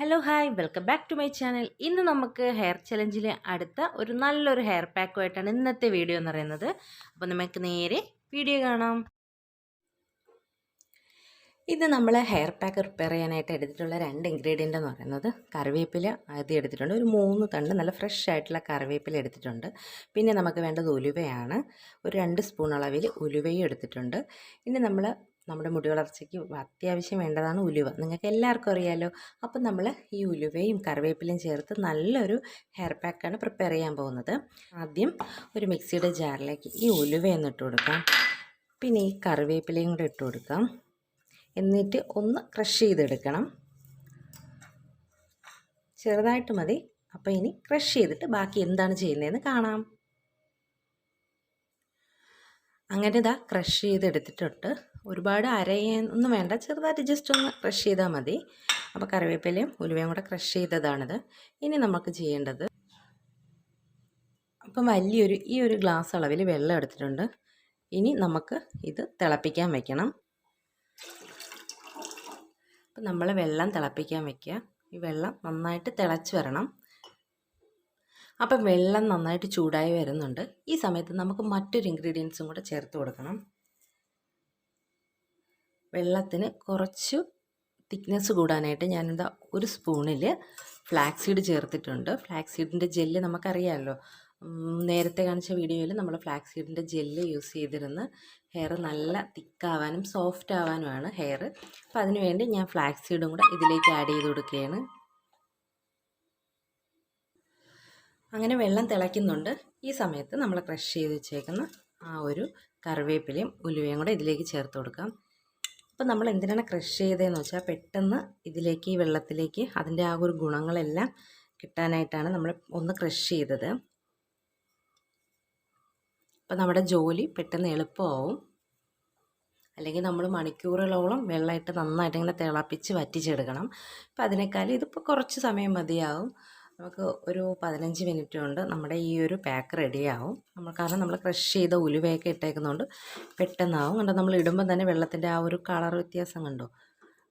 Hello hi welcome back to my channel ഇന്ന് നമുക്ക് hair ചലഞ്ചിലെ അടുത്ത ഒരു നല്ലൊരു ഹെയർ പാക്കുമായിട്ടാണ് ഇന്നത്തെ വീഡിയോ എന്ന് പറയുന്നത്. അപ്പോൾ നമുക്ക് നേരെ വീഡിയോ കാണാം. ഇത് നമ്മൾ ഹെയർ പാക്ക് പ്രിപ്പയർ ചെയ്യാനായിട്ട് എടുത്തിട്ടുള്ള രണ്ട് ഇൻഗ്രീഡിയന്റ് എന്ന് പറയുന്നത്. കറിവേപ്പില ആദ്യം എടുത്തിട്ടുണ്ട്. ഒരു മൂന്ന് തണ്ട് നല്ല ഫ്രഷ് ആയിട്ടുള്ള കറിവേപ്പില എടുത്തിട്ടുണ്ട്. പിന്നെ നമുക്ക് വേണ്ടത് ഉലുവയാണ്. ഒരു രണ്ട് സ്പൂൺ അളവിൽ ഉലുവയും എടുത്തിട്ടുണ്ട്. ഇനി നമ്മൾ നമ്മുടെ മുടി വളർച്ചയ്ക്ക് അത്യാവശ്യം വേണ്ടതാണ് ഉലുവ. നിങ്ങൾക്ക് എല്ലാവർക്കും അറിയാമല്ലോ അപ്പം നമ്മൾ ഈ ഉലുവയും കറിവേപ്പിലയും ചേർത്ത് നല്ലൊരു ഹെയർ പാക്കാണ് പ്രിപ്പയർ ചെയ്യാൻ പോകുന്നത്. ആദ്യം ഒരു മിക്സിയുടെ ജാറിലേക്ക് ഈ ഉലുവയൊന്ന് ഇട്ട് കൊടുക്കാം. പിന്നെ ഈ കറിവേപ്പിലയും കൂടെ ഇട്ട് കൊടുക്കാം. എന്നിട്ട് ഒന്ന് ക്രഷ് ചെയ്തെടുക്കണം. ചെറുതായിട്ട് മതി. അപ്പോൾ ഇനി ക്രഷ് ചെയ്തിട്ട് ബാക്കി എന്താണ് ചെയ്യുന്നതെന്ന് കാണാം. അങ്ങനെ ഇതാ ക്രഷ് ചെയ്തെടുത്തിട്ടുണ്ട്. ഒരുപാട് അരയൊന്നും വേണ്ട ചെറുതായിട്ട് ജസ്റ്റ് ഒന്ന് ക്രഷ് ചെയ്താൽ മതി. അപ്പോൾ കറിവേപ്പിലയും ഉലുവയും കൂടെ ക്രഷ് ചെയ്തതാണിത്. ഇനി നമുക്ക് ചെയ്യേണ്ടത് അപ്പം വലിയൊരു ഈ ഒരു ഗ്ലാസ് അളവിൽ വെള്ളം എടുത്തിട്ടുണ്ട്. ഇനി നമുക്ക് ഇത് തിളപ്പിക്കാൻ വെക്കണം. അപ്പം നമ്മൾ വെള്ളം തിളപ്പിക്കാൻ വെക്കുക. ഈ വെള്ളം നന്നായിട്ട് തിളച്ച് വരണം. അപ്പം വെള്ളം നന്നായിട്ട് ചൂടായി വരുന്നുണ്ട്. ഈ സമയത്ത് നമുക്ക് മറ്റൊരു ഇൻഗ്രീഡിയൻസും കൂടെ ചേർത്ത് കൊടുക്കണം. വെള്ളത്തിന് കുറച്ച് തിക്നെസ് കൂടാനായിട്ട് ഞാനെന്താ ഒരു സ്പൂണിൽ ഫ്ലാക്സ് സീഡ് ചേർത്തിട്ടുണ്ട്. ഫ്ലാക്സ് സീഡിന്റെ ജെല്ല് നമുക്കറിയാമല്ലോ. നേരത്തെ കാണിച്ച വീഡിയോയിൽ നമ്മൾ ഫ്ലാക്സ് സീഡിന്റെ ജെല്ല് യൂസ് ചെയ്തിരുന്ന് ഹെയർ നല്ല തിക്കാവാനും സോഫ്റ്റ് ആവാനുമാണ് ഹെയർ. അപ്പോൾ അതിനുവേണ്ടി ഞാൻ ഫ്ലാക്സ് സീഡും കൂടെ ഇതിലേക്ക് ആഡ് ചെയ്ത് കൊടുക്കുകയാണ്. അങ്ങനെ വെള്ളം തിളയ്ക്കുന്നുണ്ട്. ഈ സമയത്ത് നമ്മൾ ക്രഷ് ചെയ്ത് വെച്ചേക്കുന്ന ആ ഒരു കറിവേപ്പിലയും ഉലുവയും കൂടെ ഇതിലേക്ക് ചേർത്ത് കൊടുക്കാം. അപ്പോൾ നമ്മൾ എന്തിനാണ് ക്രഷ് ചെയ്തതെന്ന് വെച്ചാൽ പെട്ടെന്ന് ഇതിലേക്ക് ഈ വെള്ളത്തിലേക്ക് അതിന്റെ ആ ഒരു ഗുണങ്ങളെല്ലാം കിട്ടാനായിട്ടാണ് നമ്മൾ ഒന്ന് ക്രഷ് ചെയ്തത്. അപ്പോൾ നമ്മുടെ ജോലി പെട്ടെന്ന് എളുപ്പമാവും. അല്ലെങ്കിൽ നമ്മൾ മണിക്കൂറുകളോളം വെള്ളമായിട്ട് നന്നായിട്ട് ഇങ്ങനെ തിളപ്പിച്ച് വറ്റിച്ചെടുക്കണം. അപ്പോൾ അതിനേക്കാൾ ഇതിപ്പോൾ കുറച്ച് സമയം മതിയാവും. നമുക്ക് ഒരു പതിനഞ്ച് മിനിറ്റ് കൊണ്ട് നമ്മുടെ ഈ ഒരു പാക്ക് റെഡിയാവും. നമ്മൾ കാരണം നമ്മൾ ക്രഷ് ചെയ്ത ഉലുവയൊക്കെ ഇട്ടേക്കുന്നതുകൊണ്ട് പെട്ടെന്നാവും. കണ്ടോ നമ്മൾ ഇടുമ്പോൾ തന്നെ വെള്ളത്തിന്റെ ആ ഒരു കളർ വ്യത്യാസം കണ്ടോ?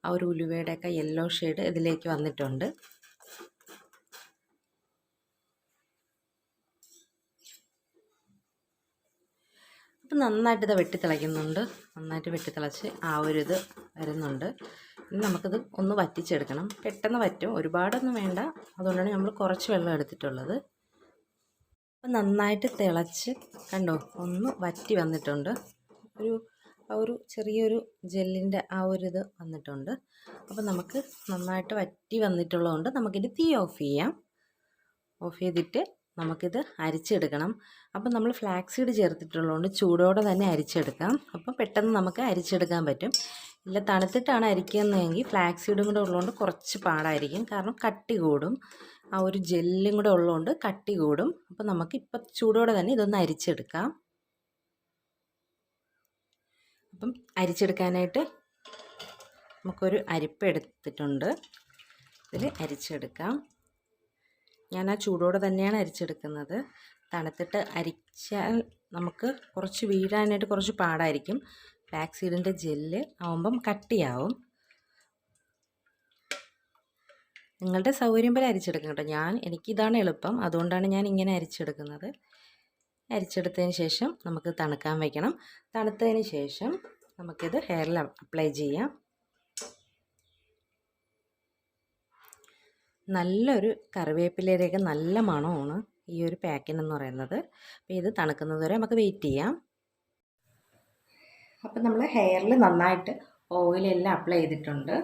ആ ഒരു ഉലുവയുടെയൊക്കെ യെല്ലോ ഷെയ്ഡ് ഇതിലേക്ക് വന്നിട്ടുണ്ട്. അപ്പം നന്നായിട്ട് ഇത് വെട്ടിത്തിളയ്ക്കുന്നുണ്ട്. നന്നായിട്ട് വെട്ടിത്തിളച്ച് ആ ഒരു ഇത് വരുന്നുണ്ട്. ഇനി നമുക്കിത് ഒന്ന് വറ്റിച്ചെടുക്കണം. പെട്ടെന്ന് വറ്റും. ഒരുപാടൊന്നും വേണ്ട. അതുകൊണ്ടാണ് നമ്മൾ കുറച്ച് വെള്ളം എടുത്തിട്ടുള്ളത്. അപ്പം നന്നായിട്ട് തിളച്ച് കണ്ടോ ഒന്ന് വറ്റി വന്നിട്ടുണ്ട്. ഒരു ഒരു ചെറിയൊരു ജെല്ലിന്റെ ആ ഒരു ഇത് വന്നിട്ടുണ്ട്. അപ്പം നമുക്ക് നന്നായിട്ട് വറ്റി വന്നിട്ടുള്ളതുകൊണ്ട് നമുക്കിത് തീ ഓഫ് ചെയ്യാം. ഓഫ് ചെയ്തിട്ട് നമുക്കിത് അരിച്ചെടുക്കണം. അപ്പം നമ്മൾ ഫ്ലാക്സ് സീഡ് ചേർത്തിട്ടുള്ളതുകൊണ്ട് ചൂടോടെ തന്നെ അരിച്ചെടുക്കാം. അപ്പം പെട്ടെന്ന് നമുക്ക് അരിച്ചെടുക്കാൻ പറ്റും. ഇല്ല തണുത്തിട്ടാണ് അരിക്കുന്നതെങ്കിൽ ഫ്ലാക്സ് സീഡും കൂടെ ഉള്ളതുകൊണ്ട് കുറച്ച് പാടായിരിക്കും. കാരണം കട്ടി കൂടും. ആ ഒരു ജെല്ലും കൂടെ ഉള്ളതുകൊണ്ട് കട്ടി കൂടും. അപ്പം നമുക്ക് ഇപ്പം ചൂടോടെ തന്നെ ഇതൊന്ന് അരിച്ചെടുക്കാം. അപ്പം അരിച്ചെടുക്കാനായിട്ട് നമുക്കൊരു അരിപ്പ് എടുത്തിട്ടുണ്ട്. ഇതിൽ അരിച്ചെടുക്കാം. ഞാൻ ആ ചൂടോടെ തന്നെയാണ് അരിച്ചെടുക്കുന്നത്. തണുത്തിട്ട് അരിച്ചാൽ നമുക്ക് കുറച്ച് വീഴാനായിട്ട് കുറച്ച് പാടായിരിക്കും. ഫ്ലാക്സ് സീഡിന്റെ ജെല്ല് ആവുമ്പം കട്ടിയാവും. നിങ്ങളുടെ സൗകര്യം പോലെ അരിച്ചെടുക്കും കേട്ടോ. ഞാൻ എനിക്കിതാണ് എളുപ്പം. അതുകൊണ്ടാണ് ഞാൻ ഇങ്ങനെ അരിച്ചെടുക്കുന്നത്. അരിച്ചെടുത്തതിന് ശേഷം നമുക്ക് തണുക്കാൻ വയ്ക്കണം തണുത്തതിന് ശേഷം നമുക്കിത് ഹെയറിൽ അപ്ലൈ ചെയ്യാം. നല്ലൊരു കറിവേപ്പിലയുടെയൊക്കെ നല്ല മണമാണ് ഈ ഒരു പാക്കിനെന്ന് പറയുന്നത്. അപ്പോൾ ഇത് തണുക്കുന്നത് വരെ നമുക്ക് വെയിറ്റ് ചെയ്യാം. അപ്പം നമ്മൾ ഹെയറിൽ നന്നായിട്ട് ഓയിലെല്ലാം അപ്ലൈ ചെയ്തിട്ടുണ്ട്.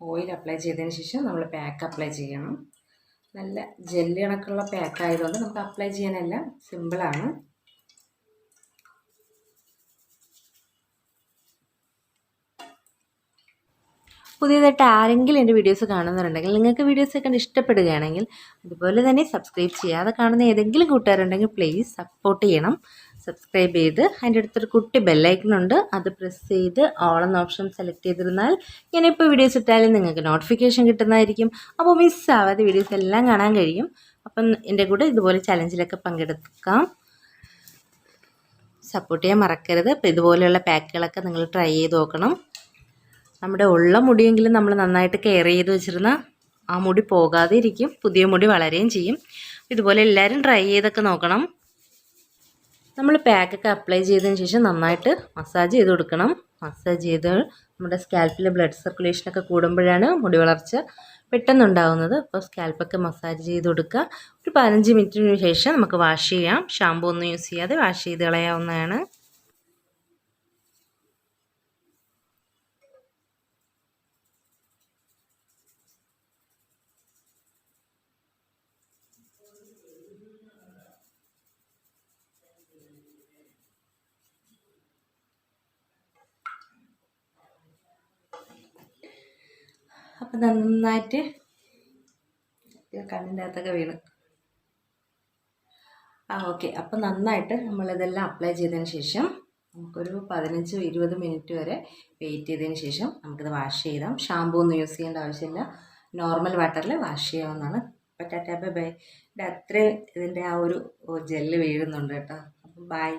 ഓയിൽ അപ്ലൈ ചെയ്തതിന് ശേഷം നമ്മൾ പാക്ക് അപ്ലൈ ചെയ്യണം. നല്ല ജെല്ലി കണക്കുള്ള പാക്ക് ആയതുകൊണ്ട് നമുക്ക് അപ്ലൈ ചെയ്യാനെല്ലാം സിമ്പിളാണ് പുതിയതായിട്ട് ആരെങ്കിലും എന്റെ വീഡിയോസ് കാണുന്നുണ്ടെങ്കിൽ നിങ്ങൾക്ക് വീഡിയോസ് കണ്ട് ഇഷ്ടപ്പെടുകയാണെങ്കിൽ അതുപോലെ തന്നെ സബ്സ്ക്രൈബ് ചെയ്യാതെ കാണുന്ന ഏതെങ്കിലും കൂട്ടുകാരുണ്ടെങ്കിൽ പ്ലീസ് സപ്പോർട്ട് ചെയ്യണം. സബ്സ്ക്രൈബ് ചെയ്ത് അതിന്റെ അടുത്തൊരു കുട്ടി ബെല്ലൈക്കണുണ്ട് അത് പ്രസ് ചെയ്ത് ഓൾ എന്ന ഓപ്ഷൻ സെലക്ട് ചെയ്തിരുന്നാൽ ഞാനിപ്പോൾ വീഡിയോസ് ഇട്ടാലും നിങ്ങൾക്ക് നോട്ടിഫിക്കേഷൻ കിട്ടുന്നതായിരിക്കും. അപ്പോൾ മിസ്സാവാതെ വീഡിയോസ് എല്ലാം കാണാൻ കഴിയും. അപ്പം എന്റെ കൂടെ ഇതുപോലെ ചലഞ്ചിലൊക്കെ പങ്കെടുക്കാം. സപ്പോർട്ട് ചെയ്യാൻ മറക്കരുത്. അപ്പോൾ ഇതുപോലെയുള്ള പാക്കുകളൊക്കെ നിങ്ങൾ ട്രൈ ചെയ്ത് നോക്കണം. നമ്മുടെ ഉള്ള മുടിയെങ്കിലും നമ്മൾ നന്നായിട്ട് കെയർ ചെയ്ത് വെച്ചിരുന്ന ആ മുടി പോകാതെ ഇരിക്കും. പുതിയ മുടി വളരുകയും ചെയ്യും. ഇതുപോലെ എല്ലാവരും ട്രൈ ചെയ്തൊക്കെ നോക്കണം. നമ്മൾ പാക്കൊക്കെ അപ്ലൈ ചെയ്തതിന് ശേഷം നന്നായിട്ട് മസാജ് ചെയ്ത് കൊടുക്കണം. മസാജ് ചെയ്ത് നമ്മുടെ സ്കാൽപ്പിലെ ബ്ലഡ് സർക്കുലേഷനൊക്കെ കൂടുമ്പോഴാണ് മുടി വളർച്ച പെട്ടെന്നുണ്ടാകുന്നത് അപ്പോൾ സ്കാൽപ്പൊക്കെ മസാജ് ചെയ്ത് കൊടുക്കുക. ഒരു പതിനഞ്ച് മിനിറ്റിന് ശേഷം നമുക്ക് വാഷ് ചെയ്യാം. ഷാമ്പൂ ഒന്നും യൂസ് ചെയ്യാതെ വാഷ് ചെയ്ത് കളയാവുന്നതാണ്. അപ്പം നന്നായിട്ട് കണ്ണിന്റെ അകത്തൊക്കെ വീണ്. ആ ഓക്കെ. അപ്പം നന്നായിട്ട് നമ്മളിതെല്ലാം അപ്ലൈ ചെയ്തതിന് ശേഷം നമുക്കൊരു പതിനഞ്ച് ഇരുപത് മിനിറ്റ് വരെ വെയിറ്റ് ചെയ്തതിന് ശേഷം നമുക്കിത് വാഷ് ചെയ്താം. ഷാമ്പൂ ഒന്നും യൂസ് ചെയ്യേണ്ട ആവശ്യമില്ല. നോർമൽ വാട്ടറിൽ വാഷ് ചെയ്യാവുന്നതാണ്. അപ്പം ടാറ്റാ ബൈ ബൈ. അത്രയും ഇതിന്റെ ആ ഒരു ജെല്ല് വീഴുന്നുണ്ട് കേട്ടോ. അപ്പം ബൈ.